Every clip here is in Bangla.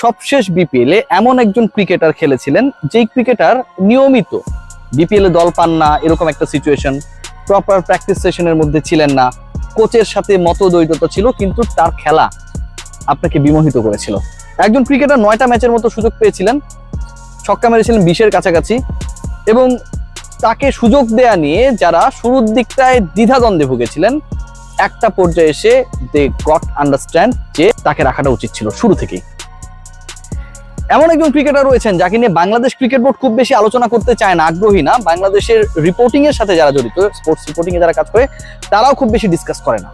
সবশেষ বিপিএল এমন একজন ক্রিকেটার খেলেছিলেন, যেই ক্রিকেটার নিয়মিত বিপিএল দল পান না, এরকম একটা সিচুয়েশন প্রপার প্র্যাকটিস সেশনের মধ্যে ছিলেন না। কোচের সাথে মতদ্বৈততা ছিল, কিন্তু তার খেলা আপনাকে বিমোহিত করেছিল। একজন ক্রিকেটার নয়টা ম্যাচের মতো সুযোগ পেয়েছিলেন, ছক্কা মেরেছিলেন বিশের কাছাকাছি, এবং তাকে সুযোগ দেয়া নিয়ে যারা শুরুর দিকটায় দ্বিধাদ্বন্দ্বে ভুগেছিলেন, একটা পর্যায়ে এসে দে গট আন্ডারস্ট্যান্ড যে তাকে রাখাটা উচিত ছিল শুরু থেকেই। এমন একজন ক্রিকেটার রয়েছেন যাকে নিয়ে বাংলাদেশ ক্রিকেট বোর্ড খুব বেশি আলোচনা করতে চায় না, আগ্রহী না। বাংলাদেশের রিপোর্টিং এর সাথে যারা জড়িত স্পোর্টস রিপোর্টিং এ যারা কাজ করে, তারাও খুব বেশি ডিসকাস করে না।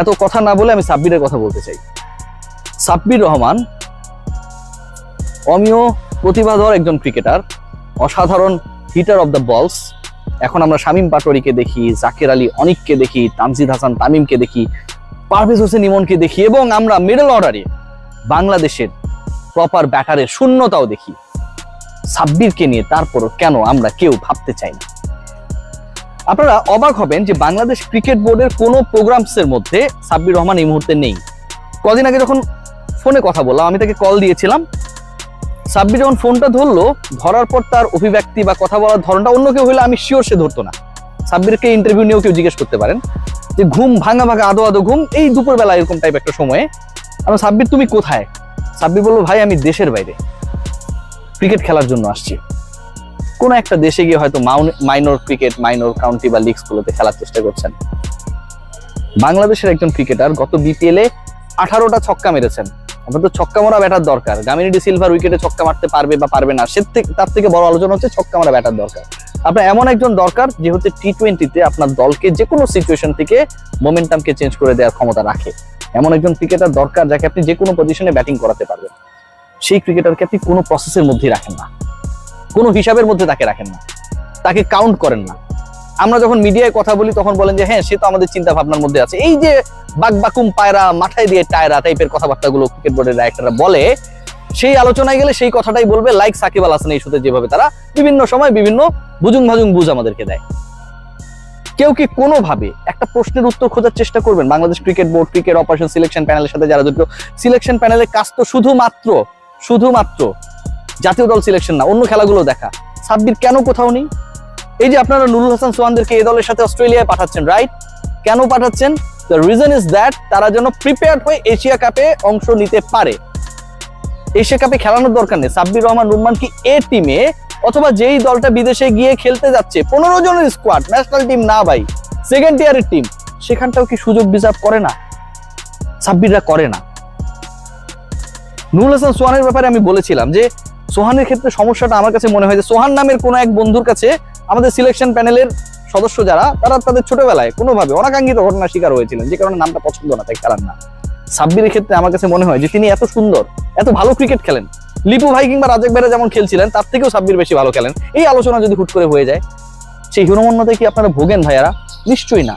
এত কথা না বলে আমি সাব্বিরের কথা বলতে চাই। সাব্বির রহমান অমিয় প্রতিভাধর একজন ক্রিকেটার অসাধারণ হিটার অফ দ্য বলস এখন আমরা শামীম পাটোয়ারিকে দেখি, জাকের আলী অনিককে দেখি, তানজিদ হাসান তামিমকে দেখি, পারভেজ হোসেন ইমনকে দেখি, এবং আমরা মিডল অর্ডারে বাংলাদেশের প্রপার ব্যাটারের শূন্যতাও দেখি। সাব্বিরকে নিয়ে তারপরও কেন আমরা কেউ ভাবতে চাই না? আপনারা অবাক হবেন যে বাংলাদেশ ক্রিকেট বোর্ডের কোনো প্রোগ্রামসের মধ্যে সাব্বির রহমান এই মুহূর্তে নেই। কদিন আগে যখন ফোনে কথা বললাম, আমি তাকে কল দিয়েছিলাম। সাব্বির যখন ফোনটা ধরলো, ধরার পর তার অভিব্যক্তি বা কথা বলার ধরনটা অন্য কেউ হলে আমি শিওর সে ধরতো না। সাব্বিরকে ইন্টারভিউ নিয়েও কেউ জিজ্ঞেস করতে পারেন। যে ঘুম ভাঙা ভাঙা আদো আদো ঘুম, এই দুপুর বেলা এরকম টাইপ একটা সময়ে আমি সাব্বির, তুমি কোথায়? সাব্বির বলল, ভাই, আমি দেশের বাইরে। ক্রিকেট খেলার জন্য আসছি। কোন একটা দেশে গিয়ে হয়তো মাইনর ক্রিকেট, মাইনর কাউন্টি বা লিগস গুলোতে খেলার চেষ্টা করছেন। বাংলাদেশের একজন ক্রিকেটার গত বিপিএল এ আঠারোটা ছক্কা মেরেছেন। আপনার তো ছক্কা মারা ব্যাটার দরকার। গামিনী ডি সিলভার উইকেটে ছক্কা মারতে পারবে বা পারবে না, সে তার থেকে বড় আলোচনা হচ্ছে ছক্কা মারা ব্যাটার দরকার। আপনার এমন একজন দরকার, যে হচ্ছে টি টোয়েন্টিতে আপনার দলকে যে কোনো সিচুয়েশন থেকে মোমেন্টামকে চেঞ্জ করে দেওয়ার ক্ষমতা রাখে। এমন একজন ক্রিকেটার দরকার যাকে আপনি যে কোনো পজিশনে ব্যাটিং করাতে পারবেন। সেই ক্রিকেটারকে আপনি কোনো প্রসেসের মধ্যেই রাখেন না। কোনো হিসাবের মধ্যে তাকে রাখেন না। তাকে কাউন্ট করেন না। আমরা যখন মিডিয়ায় কথা বলি তখন বলেন যে হ্যাঁ সে তো আমাদের চিন্তা ভাবনার মধ্যে আছে। এই যে বাকবাকুম পায়রা মাথায় দিয়ে টায়রা টাইপের কথাবার্তাগুলো ক্রিকেট বোর্ডের ডাইরেক্টররা বলে, সেই আলোচনায় গেলে সেই কথাটাই বলবে লাইক সাকিব আল হাসান এই শুতে যেভাবে তারা বিভিন্ন সময় বিভিন্ন বুজুং ভাজুং বুঝ আমাদেরকে দেয়। কেউ কি কোনোভাবে একটা প্রশ্নের উত্তর খোঁজার চেষ্টা করবেন? Bangladesh cricket board, cricket operation selection প্যানেলের সাথে যারা জড়িত সিলেকশন প্যানেলের কাজ তো শুধুমাত্র শুধুমাত্র জাতীয় দল সিলেকশন না, অন্য খেলাগুলো দেখা। সাব্বির, কেন কোথাও নেই? এই যে আপনারা নুরুল হাসান সোহানদেরকে এই দলের সাথে অস্ট্রেলিয়ায় পাঠাচ্ছেন রাইট কেন পাঠাচ্ছেন? দ্য রিজন ইজ দ্যাট তারা যেন প্রিপেয়ার হয়ে এশিয়া কাপে অংশ নিতে পারে। এশিয়া কাপে খেলানোর দরকার নেই। সাব্বির রহমান, রুম্মান কি এ টিমে অথবা যেই দলটা বিদেশে গিয়ে খেলতে যাচ্ছে, পনেরো জনের স্কোয়াড ন্যাশনাল টিম না ভাই সেকেন্ড ইয়ারের টিম সেখানটাও কি সুযোগ ডিজার্ভ করে না? সাব্বিররা করে না। নুরুল হাসান সোহানের ব্যাপারে আমি বলেছিলাম যে, সোহানের ক্ষেত্রে সমস্যাটা আমার কাছে মনে হয় যে, সোহান নামের কোনো এক বন্ধুর কাছে আমাদের সিলেকশন প্যানেলের সদস্য যারা, তারা তাদের ছোটবেলায় কোনোভাবে অনাকাঙ্ক্ষিত ঘটনার শিকার হয়েছিলেন, যে কারণে নামটা পছন্দ না, তাই খেলার না। সাব্বিরের ক্ষেত্রে আমার কাছে মনে হয় যে, তিনি এত সুন্দর, এত ভালো ক্রিকেট খেলেন লিপু ভাই কিংবা রাজেক ভাইরা যেমন খেলছিলেন, তার থেকেও সাব্বির বেশি ভালো খেলেন। এই আলোচনা যদি হুট করে হয়ে যায়, সেই হিরোমন্যতায় কি আপনারা ভোগেন ভাইয়ারা? নিশ্চয়ই না।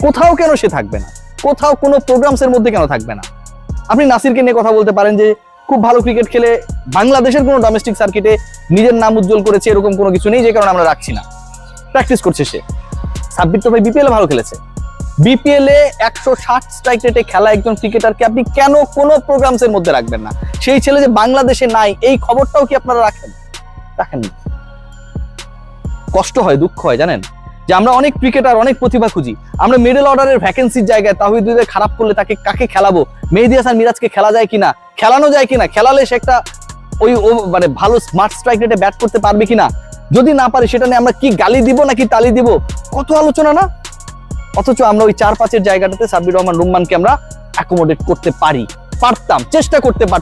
কোথাও কেন সে থাকবে না? কোথাও কোনো প্রোগ্রামসের মধ্যে কেন থাকবে না? আপনি নাসিরকে নিয়ে কথা বলতে পারেন যে, খুব ভালো ক্রিকেট খেলে বাংলাদেশের কোনো ডোমেস্টিক সার্কিটে নিজের নাম উজ্জ্বল করেছে, এরকম কোনো কিছু নেই, যে কারণে আমরা রাখছি না। প্র্যাকটিস করছে সে। সাব্বির তো ভাই বিপিএল ভালো খেলেছে। বিপিএল এ একশো ষাট স্ট্রাইক রেটে খেলা একজন ক্রিকেটারকে আপনি কেন কোনো প্রোগ্রামস এর মধ্যে রাখবেন না? সেই ছেলে যে বাংলাদেশে নাই, এই খবরটাও কি আপনারা রাখেন? রাখেন কষ্ট হয়, দুঃখ হয়, জানেন? যে আমরা অনেক ক্রিকেটার অনেক প্রতিভা খুঁজি। আমরা মিডল অর্ডারের ভ্যাকেন্সির জায়গায় তাহিদুদের খারাপ করলে তাকে কাকে খেলাবো? মেহেদি হাসান মিরাজকে খেলা যায় কিনা? খেলানো যায় কিনা? খেলালে সে একটা ওই ও- মানে ভালো স্মার্ট স্ট্রাইক রেটে ব্যাট করতে পারবে কিনা? যদি না পারে, সেটা নিয়ে আমরা কি গালি দিব নাকি তালি দিব? কত আলোচনা না? অথচ আমরা ওই চার পাঁচের জায়গাটাতে সাব্বির রহমান রুম্মানকে আমরা অ্যাকোমোডেট করতে পারি, পারতাম, চেষ্টা করতে পারতাম।